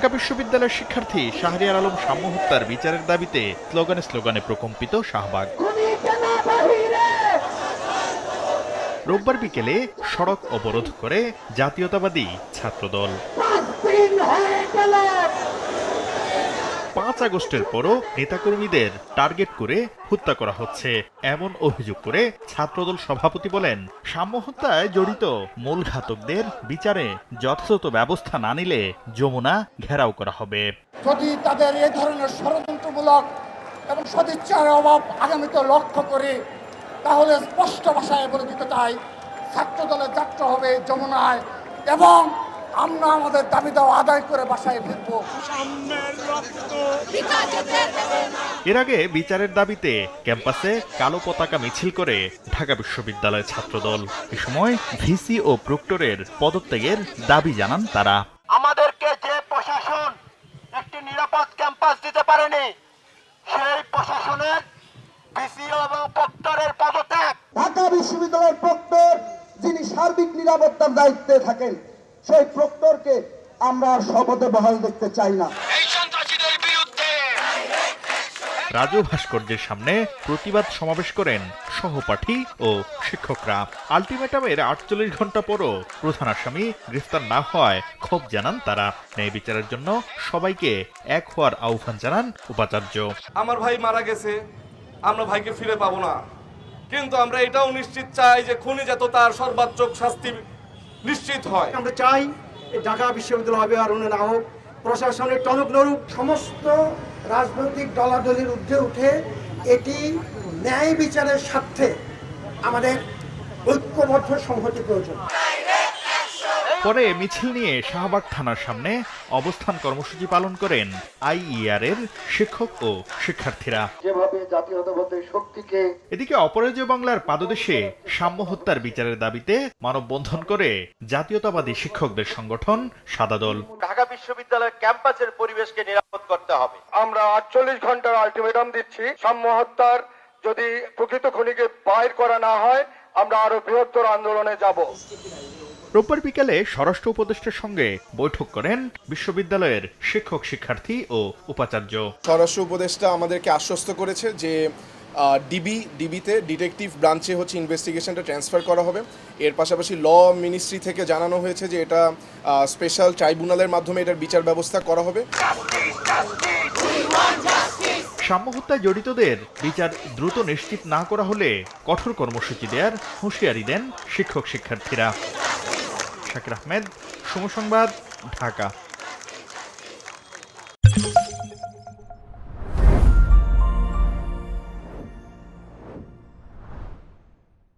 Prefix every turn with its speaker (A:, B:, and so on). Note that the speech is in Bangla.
A: ঢাকা বিশ্ববিদ্যালয়ের শিক্ষার্থী শাহরিয়ার আলম সাম্য হত্যার বিচারের দাবিতে স্লোগানে স্লোগানে প্রকম্পিত শাহবাগ। রোববার বিকেলে সড়ক অবরোধ করে জাতীয়তাবাদী ছাত্রদল। পাঁচ আগস্টের পরও নেতাকর্মীদের টার্গেট করে হত্যা করা হচ্ছে। এমন অভিযোগ করে ছাত্রদল সভাপতি বলেন, সাম্য হত্যায় জড়িত মূল ঘাতকদের বিচারে যথাযথ ব্যবস্থা না নিলে যমুনা ঘেরাও করা হবে।
B: যদি তাদের এ ধরনের ষড়যন্ত্রমূলক এবং সদিচ্ছার অভাব আগামীতে লক্ষ্য করে, তাহলে স্পষ্ট ভাষায় বলে দিতে চাই ছাত্র দলের যাত্রা হবে যমুনায় এবং আমরা আমাদের দাবি দেওয়া আদায় করে বাসায় ফিরবো।
A: এর আগে বিচারের দাবিতে ক্যাম্পাসে কালো পতাকা মিছিল করে ঢাকা বিশ্ববিদ্যালয় ছাত্রদল। এ সময় ভিসি ও প্রক্টরের পদত্যাগের দাবি জানান তারা।
C: আমাদেরকে যে প্রশাসন একটি নিরাপদ ক্যাম্পাস দিতে পারেনি সেই প্রশাসনের ভিসিও এবং প্রক্টরের পদত্যাগ।
D: ঢাকা বিশ্ববিদ্যালয়ের প্রক্টর যিনি সার্বিক নিরাপত্তার দায়িত্বে থাকেন সেই প্রক্টরকে আমরা শপথে বহাল দেখতে চাই না।
C: এই
A: রাজু ভাস্কর্যের সামনে প্রতিবাদ সমাবেশ করেন সহপাঠী ও শিক্ষকরা। আলটিমেটামের আটচল্লিশ ঘণ্টা পরও প্রধান আসামি গ্রেফতার না হওয়ায় ক্ষোভ জানান তারা। ন্যায় বিচারের জন্য সবাইকে এক হওয়ার আহ্বান জানান উপাচার্য।
E: আমার ভাই মারা গেছে আমরা ভাইকে ফিরে পাবো না। কিন্তু আমরা এটাও নিশ্চিত চাই যে খুনি যাতে তার সর্বাত্মক শাস্তি নিশ্চিত হয়।
F: আমরা চাই ঢাকা বিশ্ববিদ্যালয় অভয়ারণ্য না হোক প্রশাসনের টনক নরুক সমস্ত রাজনৈতিক দলাদলির ঊর্ধ্বে উঠে এটি ন্যায় বিচারের স্বার্থে আমাদের ঐক্যবদ্ধ সংহতি প্রয়োজন।
A: পরে মিছিল নিয়ে শাহবাগ থানার সামনে অবস্থান কর্মসূচি পালন করেন আইইআর এর শিক্ষক ও শিক্ষার্থীরা।
D: শক্তিকে
A: এদিকে অপরাজয় বাংলার পাদদেশে সাম্য হত্যার বিচারের দাবিতে মানববন্ধন করে জাতীয়তাবাদী শিক্ষকদের সংগঠন সাদা দল
C: ঢাকা বিশ্ববিদ্যালয়ের ক্যাম্পাসের পরিবেশকে নিরাপদ করতে হবে।
B: আমরা আটচল্লিশ ঘণ্টার আলটিমেটাম দিচ্ছি সাম্য হত্যার যদি প্রকৃত খুনিকে বাইর করা না হয় আমরা আরও বৃহত্তর আন্দোলনে যাব।
A: রোববার বিকালে স্বরাষ্ট্র উপদেষ্টার সঙ্গে বৈঠক করেন বিশ্ববিদ্যালয়ের শিক্ষক শিক্ষার্থী ও উপাচার্য।
G: স্বরাষ্ট্র উপদেষ্টা আমাদেরকে আশ্বস্ত করেছে যে ডিবি ডিবিতে ডিটেকটিভ ব্রাঞ্চে হচ্ছে ইনভেস্টিগেশনটা ট্রান্সফার করা হবে। এর পাশাপাশি ল মিনিস্ট্রি থেকে জানানো হয়েছে যে এটা স্পেশাল ট্রাইব্যুনালের মাধ্যমে এটার বিচার ব্যবস্থা করা হবে।
A: সাম্য হত্যায় জড়িতদের বিচার দ্রুত নিশ্চিত না করা হলে কঠোর কর্মসূচি দেওয়ার হুঁশিয়ারি দেন শিক্ষক শিক্ষার্থীরা শাকির আহমেদ সমসংবাদ ঢাকা।